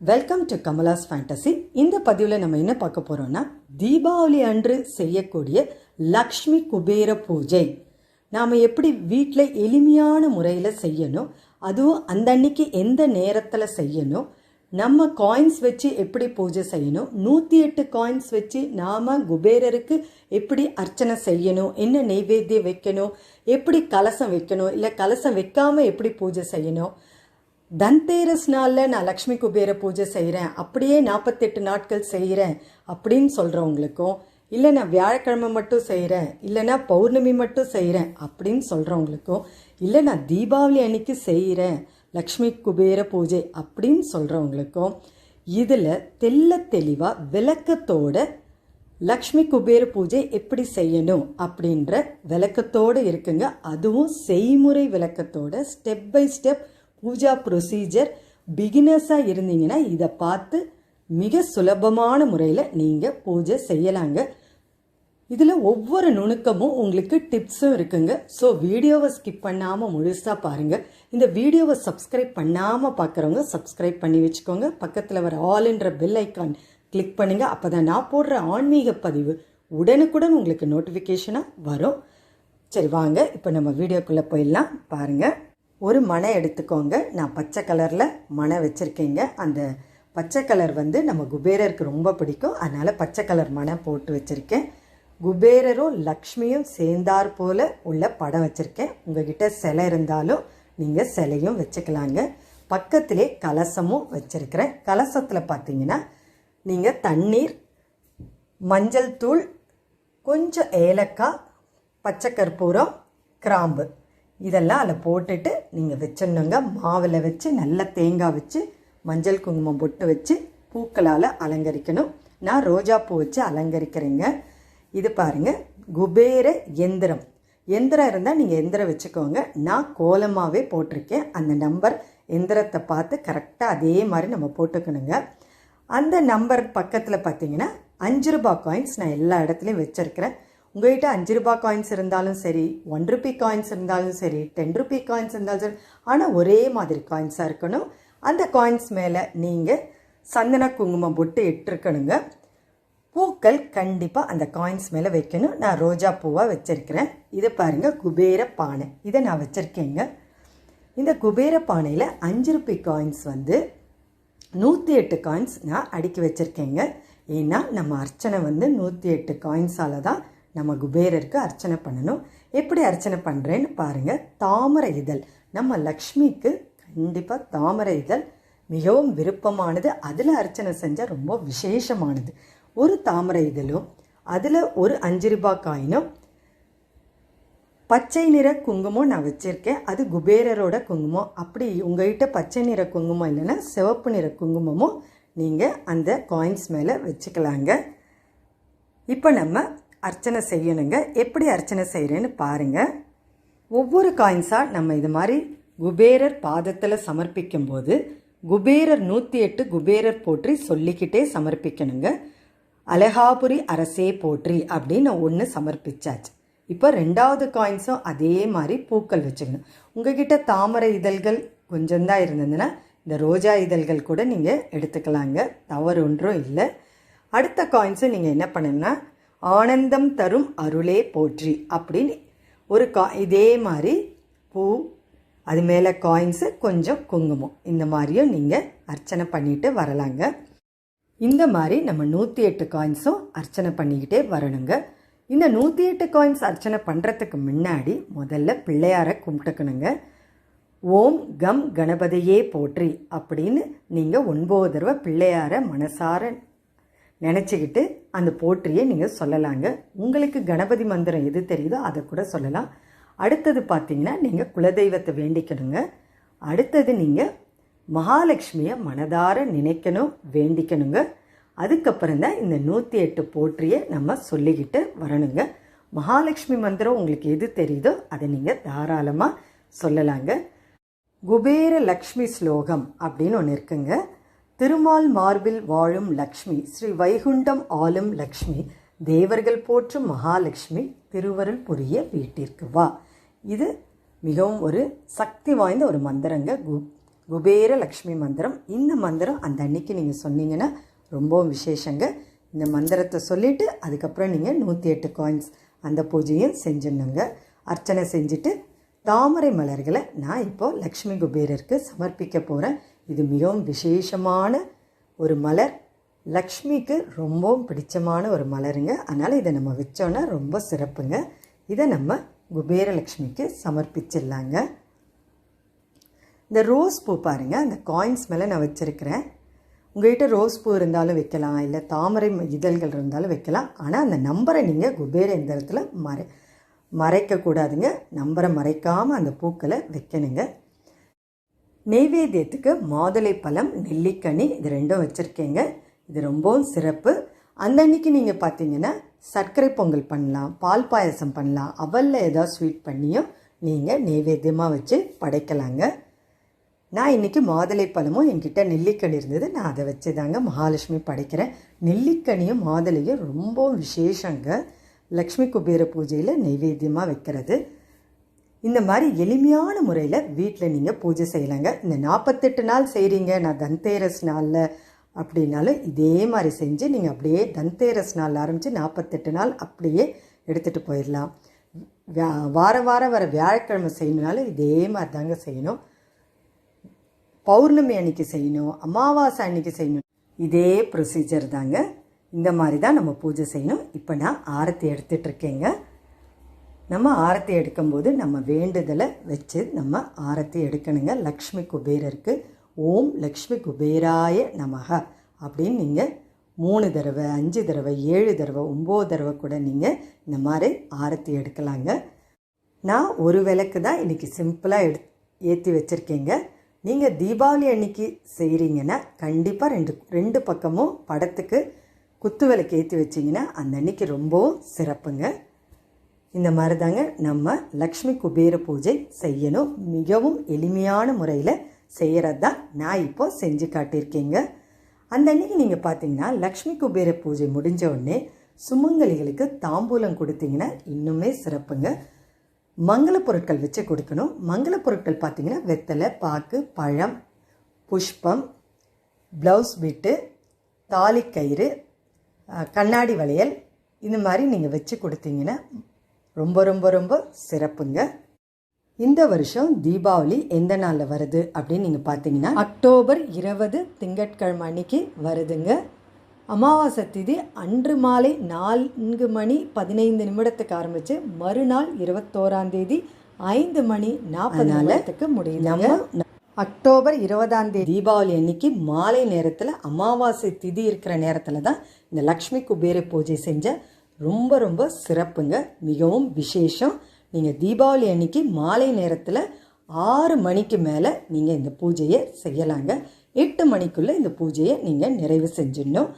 Welcome to Kamala's fantasy இந்த பதிவில் நம்ம என்ன பார்க்க போகிறோம்னா தீபாவளி அன்று செய்யக்கூடிய லக்ஷ்மி குபேர பூஜை. நாம் எப்படி வீட்டில் எளிமையான முறையில் செய்யணும் அதுவும் அந்த அன்னைக்கு எந்த நேரத்தில் செய்யணும் நம்ம காயின்ஸ் வச்சு எப்படி பூஜை செய்யணும்? நூற்றி எட்டு காயின்ஸ் வச்சு நாம் குபேரருக்கு எப்படி அர்ச்சனை செய்யணும்? என்ன நெய்வேத்தியம் வைக்கணும்? எப்படி கலசம் வைக்கணும்? இல்லை கலசம் வைக்காமல் எப்படி பூஜை செய்யணும்? தன்தேரஸ் நாளில் நான் லக்ஷ்மி குபேர பூஜை செய்கிறேன் அப்படியே நாற்பத்தெட்டு நாட்கள் செய்கிறேன் அப்படின்னு சொல்கிறவங்களுக்கும் இல்லை நான் வியாழக்கிழமை மட்டும் செய்கிறேன் இல்லைனா பௌர்ணமி மட்டும் செய்கிறேன் அப்படின்னு சொல்கிறவங்களுக்கும் இல்லை நான் தீபாவளி அன்னைக்கு செய்கிறேன் லக்ஷ்மி குபேர பூஜை அப்படின்னு சொல்கிறவங்களுக்கும் இதில் தெல்ல தெளிவாக விளக்கத்தோட லக்ஷ்மி குபேர பூஜை எப்படி செய்யணும் அப்படின்ற விளக்கத்தோடு இருக்குங்க. அதுவும் செய்முறை விளக்கத்தோட step by step Pooja procedure பிகினர்ஸாக இருந்தீங்கன்னா இதை பார்த்து மிக சுலபமான முறையில் நீங்கள் பூஜை செய்யலாங்க. இதில் ஒவ்வொரு நுணுக்கமும் உங்களுக்கு டிப்ஸும் இருக்குங்க. ஸோ வீடியோவை ஸ்கிப் பண்ணாமல் முழுசாக பாருங்கள் இந்த வீடியோவை சப்ஸ்கிரைப் பண்ணாமல் பார்க்குறவங்க சப்ஸ்கிரைப் பண்ணி வச்சுக்கோங்க. பக்கத்தில் வர ஆல்ன்ற பெல் ஐக்கான் கிளிக் பண்ணுங்கள் அப்போ தான் நான் போடுற ஆன்மீக பதிவு உடனுக்குடன் உங்களுக்கு நோட்டிஃபிகேஷனாக வரும். சரி வாங்க. இப்போ நம்ம வீடியோக்குள்ளே போயிடலாம். பாருங்கள் ஒரு மனை எடுத்துக்கோங்க. நான் பச்சை கலரில் மனை வச்சுருக்கேங்க. அந்த பச்சை கலர் வந்து நம்ம குபேரருக்கு ரொம்ப பிடிக்கும். அதனால் பச்சை கலர் மனை போட்டு வச்சுருக்கேன். குபேரரும் லக்ஷ்மியும் சேர்ந்தார் போல் உள்ள படம் வச்சுருக்கேன். உங்ககிட்ட சிலை இருந்தாலும் நீங்கள் சிலையும் வச்சுக்கலாங்க. பக்கத்திலே கலசமும் வச்சுருக்கிறேன். கலசத்தில் பார்த்தீங்கன்னா நீங்கள் தண்ணீர் மஞ்சள் தூள் கொஞ்சம் ஏலக்காய் பச்சை கற்பூரம் கிராம்பு. இதெல்லாம் அதில் போட்டுட்டு நீங்கள் வச்சிடணுங்க. மாவில் வச்சு நல்ல தேங்காய் வச்சு மஞ்சள் குங்குமம் பொட்டு வச்சு பூக்களால் அலங்கரிக்கணும். நான் ரோஜா பூ வச்சு அலங்கரிக்கிறேங்க. இது பாருங்கள் குபேர எந்திரம். எந்திரம் இருந்தால் நீங்கள் எந்திரம் வச்சுக்கோங்க. நான் கோலமாகவே போட்டிருக்கேன். அந்த நம்பர் எந்திரத்தை பார்த்து கரெக்டாக அதே மாதிரி நம்ம போட்டுக்கணுங்க. அந்த நம்பர் பக்கத்தில் பார்த்தீங்கன்னா அஞ்சு ரூபா காயின்ஸ் நான் எல்லா இடத்துலையும் வச்சுருக்கிறேன். உங்கள்கிட்ட அஞ்சு ரூபா காயின்ஸ் இருந்தாலும் சரி ஒன் ருபி காயின்ஸ் இருந்தாலும் சரி டென் ருபி காயின்ஸ் இருந்தாலும் சரி ஆனால் ஒரே மாதிரி காயின்ஸாக இருக்கணும். அந்த காயின்ஸ் மேலே நீங்கள் சந்தன குங்குமம் போட்டு இட்டிருக்கணுங்க. பூக்கள் கண்டிப்பாக அந்த காயின்ஸ் மேலே வைக்கணும். நான் ரோஜா பூவாக வச்சுருக்கிறேன். இதை பாருங்கள் குபேர பானை. இதை நான் வச்சுருக்கேங்க. இந்த குபேர பானையில் அஞ்சு ருபி காயின்ஸ் வந்து நூற்றி எட்டு காயின்ஸ் நான் அடுக்கி வச்சுருக்கேங்க. ஏன்னா நம்ம அர்ச்சனை வந்து நூற்றி எட்டு காயின்ஸால் தான் நம்ம குபேரருக்கு அர்ச்சனை பண்ணணும். எப்படி அர்ச்சனை பண்ணுறேன்னு பாருங்கள் தாமரை இதழ். நம்ம லக்ஷ்மிக்கு கண்டிப்பாக தாமரை இதழ் மிகவும் விருப்பமானது. அதில் அர்ச்சனை செஞ்சால் ரொம்ப விசேஷமானது. ஒரு தாமரை இதழும் அதில் ஒரு அஞ்சு ரூபாய் காயினும் பச்சை நிற குங்குமம் நான் வச்சுருக்கேன். அது குபேரரோட குங்குமம். அப்படி உங்கள்கிட்ட பச்சை நிற குங்குமம் இல்லைன்னா சிவப்பு நிற குங்குமமும் நீங்கள் அந்த காயின்ஸ் மேலே வச்சுக்கலாங்க. இப்போ நம்ம அர்ச்சனை செய்யணுங்க. எப்படி அர்ச்சனை செய்கிறேன்னு பாருங்கள் ஒவ்வொரு காயின்ஸாக நம்ம இது மாதிரி குபேரர் பாதத்தில் சமர்ப்பிக்கும்போது குபேரர் நூற்றி எட்டு குபேரர் போற்றி சொல்லிக்கிட்டே சமர்ப்பிக்கணுங்க. அலகாபுரி அரசே போற்றி அப்படின்னு ஒன்று சமர்ப்பிச்சாச்சு. இப்போ ரெண்டாவது காயின்ஸும் அதே மாதிரி பூக்கள் வச்சுக்கணும். உங்ககிட்ட தாமரை இதழ்கள் கொஞ்சம்தான் இருந்ததுன்னா இந்த ரோஜா இதழ்கள் கூட நீங்கள் எடுத்துக்கலாங்க. தவறு ஒன்றும் இல்லை. அடுத்த காயின்ஸும் நீங்கள் என்ன பண்ணுன்னா ஆனந்தம் தரும் அருளே போற்றி அப்படின்னு ஒரு கா இதே மாதிரி பூ அது மேலே காயின்ஸு கொஞ்சம் குங்குமம். இந்த மாதிரியும் நீங்கள் அர்ச்சனை பண்ணிட்டு வரலாங்க. இந்த மாதிரி நம்ம நூற்றி எட்டு காயின்ஸும் அர்ச்சனை பண்ணிக்கிட்டே வரணுங்க. இந்த நூற்றி எட்டு காயின்ஸ் அர்ச்சனை பண்ணுறதுக்கு முன்னாடி முதல்ல பிள்ளையாரை கும்பிட்டுக்கணுங்க. ஓம் கம் கணபதியே போற்றி அப்படின்னு நீங்கள் ஒன்பது தடவை பிள்ளையாரை மனசார நினச்சிக்கிட்டு அந்த போற்றியை நீங்கள் சொல்லலாங்க. உங்களுக்கு கணபதி மந்திரம் எது தெரியுதோ அதை கூட சொல்லலாம். அடுத்தது பார்த்தீங்கன்னா நீங்கள் குலதெய்வத்தை வேண்டிக்கணுங்க. அடுத்தது நீங்கள் மகாலட்சுமியை மனதார நினைக்கணும் வேண்டிக்கணுங்க. அதுக்கப்புறம் தான் இந்த நூற்றி எட்டு போற்றியை நம்ம சொல்லிக்கிட்டு வரணுங்க. மகாலட்சுமி மந்திரம் உங்களுக்கு எது தெரியுதோ அதை நீங்கள் தாராளமாக சொல்லலாங்க. குபேர லக்ஷ்மி ஸ்லோகம் அப்படின்னு ஒன்று இருக்குங்க. திருமால் மார்பில் வாழும் லக்ஷ்மி ஸ்ரீ வைகுண்டம் ஆளும் லக்ஷ்மி தேவர்கள் போற்றும் மகாலட்சுமி திருவருள் புரிய வீட்டிற்கு வா. இது மிகவும் ஒரு சக்தி வாய்ந்த ஒரு மந்திரங்க கு குபேர லக்ஷ்மி மந்திரம். இந்த மந்திரம் அந்த அன்னைக்கு நீங்கள் சொன்னீங்கன்னா ரொம்பவும் விசேஷங்க. இந்த மந்திரத்தை சொல்லிவிட்டு அதுக்கப்புறம் நீங்கள் நூற்றி எட்டு காயின்ஸ் அந்த பூஜையும் செஞ்சிடணுங்க. அர்ச்சனை செஞ்சுட்டு தாமரை மலர்களை நான் இப்போது லக்ஷ்மி குபேரருக்கு சமர்ப்பிக்க போகிறேன் இது மிகவும் விசேஷமான ஒரு மலர். லக்ஷ்மிக்கு ரொம்பவும் பிடிச்சமான ஒரு மலருங்க. அதனால் இதை நம்ம வச்சோன்னா ரொம்ப சிறப்புங்க. இதை நம்ம குபேர லக்ஷ்மிக்கு சமர்ப்பிச்சிடலாங்க. இந்த ரோஸ் பூ பாருங்கள் அந்த காயின்ஸ் மேலே நான் வச்சுருக்கிறேன். உங்கள்கிட்ட ரோஸ் பூ இருந்தாலும் வைக்கலாம் இல்லை தாமரை இதழ்கள் இருந்தாலும் வைக்கலாம். ஆனால் அந்த நம்பரை நீங்கள் குபேர எந்திரத்தில் மறை மறைக்கக்கூடாதுங்க நம்பரை மறைக்காமல் அந்த பூக்களை வைக்கணுங்க. நெய்வேத்தியத்துக்கு மாதுளை பழம் நெல்லிக்கனி இது ரெண்டும் வச்சுருக்கேங்க. இது ரொம்பவும் சிறப்பு. அந்த அன்னைக்கு நீங்கள் பார்த்தீங்கன்னா சர்க்கரை பொங்கல் பண்ணலாம் பால் பாயசம் பண்ணலாம் அவலில் ஏதாவது ஸ்வீட் பண்ணியும் நீங்கள் நெய்வேத்தியமாக வச்சு படைக்கலாங்க. நான் இன்றைக்கி மாதுளை பழமும் என்கிட்ட நெல்லிக்கனி இருந்தது. நான் அதை வச்சு தாங்க மகாலட்சுமி படைக்கிறேன். நெல்லிக்கனியும் மாதுளையும் ரொம்ப விசேஷங்க. லக்ஷ்மி குபேர பூஜையில் நைவேத்தியமாக வைக்கிறது. இந்த மாதிரி எளிமையான முறையில் வீட்டில் நீங்கள் பூஜை செய்யலாங்க. இந்த நாற்பத்தெட்டு நாள் செய்கிறீங்க நான் தந்தேரஸ் நாளில் அப்படின்னாலும் இதே மாதிரி செஞ்சு நீங்கள் அப்படியே தந்தேரஸ் நாள் ஆரம்பித்து நாற்பத்தெட்டு நாள் அப்படியே எடுத்துகிட்டு போயிடலாம் வார வாரம் வர வியாழக்கிழமை செய்யணுனாலும் இதே மாதிரி தாங்க செய்யணும். பௌர்ணமி அன்னைக்கு செய்யணும் அமாவாசை அன்னைக்கு செய்யணும். இதே ப்ரொசீஜர் தாங்க. இந்த மாதிரி தான் நம்ம பூஜை செய்யணும். இப்போ நான் ஆரத்தி எடுத்துட்டு இருக்கேங்க. நம்ம ஆரத்தி எடுக்கும்போது நம்ம வேண்டுதலை வச்சு நம்ம ஆரத்தி எடுக்கணுங்க. லக்ஷ்மி குபேரருக்கு ஓம் லக்ஷ்மி குபேராய நமக அப்படின்னு நீங்கள் மூணு தடவை அஞ்சு தடவை ஏழு தடவை ஒம்பது தடவை கூட நீங்கள் இந்த மாதிரி ஆரத்தி எடுக்கலாங்க. நான் ஒரு விளக்கு தான் இன்றைக்கி சிம்பிளாக எடு ஏற்றி வச்சுருக்கேங்க. நீங்கள் தீபாவளி அன்னைக்கு செய்கிறீங்கன்னா கண்டிப்பாக ரெண்டு ரெண்டு பக்கமும் படத்துக்கு குத்து விளக்கு ஏற்றி வச்சிங்கன்னா அந்த அன்னைக்கு ரொம்பவும் சிறப்புங்க. இந்த மாதிரி தாங்க நம்ம லக்ஷ்மி குபேர பூஜை செய்யணும். மிகவும் எளிமையான முறையில் செய்கிறது தான் நான் இப்போ செஞ்சு காட்டியிருக்கேங்க. அந்த அன்னைக்கு நீங்கள் பார்த்தீங்கன்னா லக்ஷ்மி குபேர பூஜை முடிஞ்ச உடனே சுமங்கலிகளுக்கு தாம்பூலம் கொடுத்தீங்கன்னா இன்னுமே சிறப்புங்க. மங்கள பொருட்கள் வச்சு கொடுக்கணும். மங்கள பொருட்கள் பார்த்திங்கன்னா வெத்தலை பாக்கு பழம் புஷ்பம் ப்ளவுஸ் பிட்டு தாலிக்கயிறு கண்ணாடி வளையல். இந்த மாதிரி நீங்கள் வச்சு கொடுத்தீங்கன்னா ரொம்ப ரொம்ப ரொம்ப சிறப்புங்க. இந்த வருஷம் தீபாவளி எந்த நாளில் வருது அப்படின்னு நீங்கள் பார்த்தீங்கன்னா அக்டோபர் இருபது திங்கட்கிழமை அன்னைக்கு வருதுங்க. அமாவாசை திதி அன்று மாலை நான்கு மணி பதினைந்து நிமிடத்துக்கு ஆரம்பித்து மறுநாள் இருபத்தோராம் தேதி ஐந்து மணி நாற்பது நிமிடத்துக்கு முடியும் அக்டோபர் இருபதாம் தேதி தீபாவளி அன்னைக்கு மாலை நேரத்தில் அமாவாசை திதி இருக்கிற நேரத்தில் தான் இந்த லக்ஷ்மி குபேர பூஜை செஞ்ச ரொம்ப ரொம்ப சிறப்புங்க. மிகவும் விசேஷம். நீங்கள் தீபாவளி அன்னைக்கு மாலை நேரத்தில் ஆறு மணிக்கு மேலே நீங்கள் இந்த பூஜையை செய்யலாங்க. எட்டு மணிக்குள்ளே இந்த பூஜையை நீங்கள் நிறைவு செஞ்சிடணும்.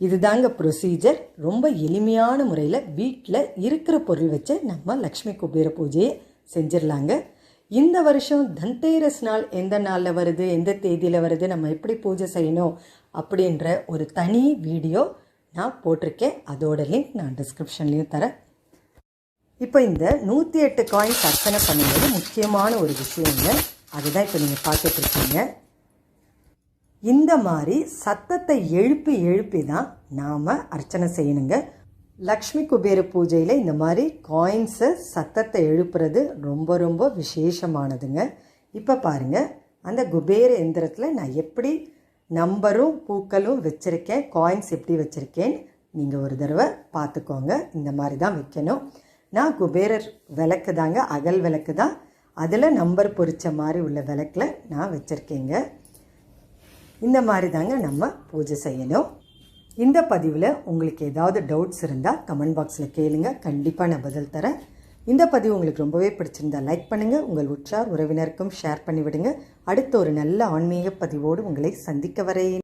இதுதாங்க ப்ரொசீஜர் ரொம்ப எளிமையான முறையில் வீட்டில் இருக்கிற பொருள் வச்சு நம்ம லக்ஷ்மி குபேர பூஜையை செஞ்சிடலாங்க. இந்த வருஷம் தந்தேரஸ் நாள் எந்த நாளில் வருது எந்த தேதியில் வருது நம்ம எப்படி பூஜை செய்யணும் அப்படின்ற ஒரு தனி வீடியோ நான் போட்டிருக்கேன். அதோட லிங்க் நான் டிஸ்கிரிப்ஷன்லேயும் தரேன். இப்போ இந்த நூற்றி எட்டு காயின்ஸ் அர்ச்சனை பண்ணும்போது முக்கியமான ஒரு விஷயங்க. அதுதான் இப்போ நீங்கள் பார்த்துட்ருக்கீங்க இந்த மாதிரி சத்தத்தை எழுப்பி எழுப்பி தான் நாம் அர்ச்சனை செய்யணுங்க. லக்ஷ்மி குபேர பூஜையில் இந்த மாதிரி காயின்ஸை சத்தத்தை எழுப்புறது ரொம்ப ரொம்ப விசேஷமானதுங்க. இப்போ பாருங்கள் அந்த குபேர எந்திரத்தில் நான் எப்படி நம்பரும் பூக்களும் வச்சுருக்கேன் காயின்ஸ் எப்படி வச்சுருக்கேன் நீங்கள் ஒரு தடவை பார்த்துக்கோங்க. இந்த மாதிரி தான் வைக்கணும். நான் குபேரர் விளக்கு தாங்க அகல் விளக்கு தான். அதில் நம்பர் பொறிச்ச மாதிரி உள்ள விளக்கில் நான் வச்சுருக்கேங்க. இந்த மாதிரி தாங்க நம்ம பூஜை செய்யணும். இந்த பதிவில் உங்களுக்கு ஏதாவது டவுட்ஸ் இருந்தால் கமெண்ட் பாக்ஸில் கேளுங்க. கண்டிப்பாக நான் பதில் தரேன். இந்த பதிவு உங்களுக்கு ரொம்பவே பிடிச்சிருந்தா லைக் பண்ணுங்கள் உங்கள் உற்றார் உறவினருக்கும் ஷேர் பண்ணிவிடுங்க. அடுத்த ஒரு நல்ல ஆன்மீக பதிவோடு உங்களை சந்திக்க வரேன்.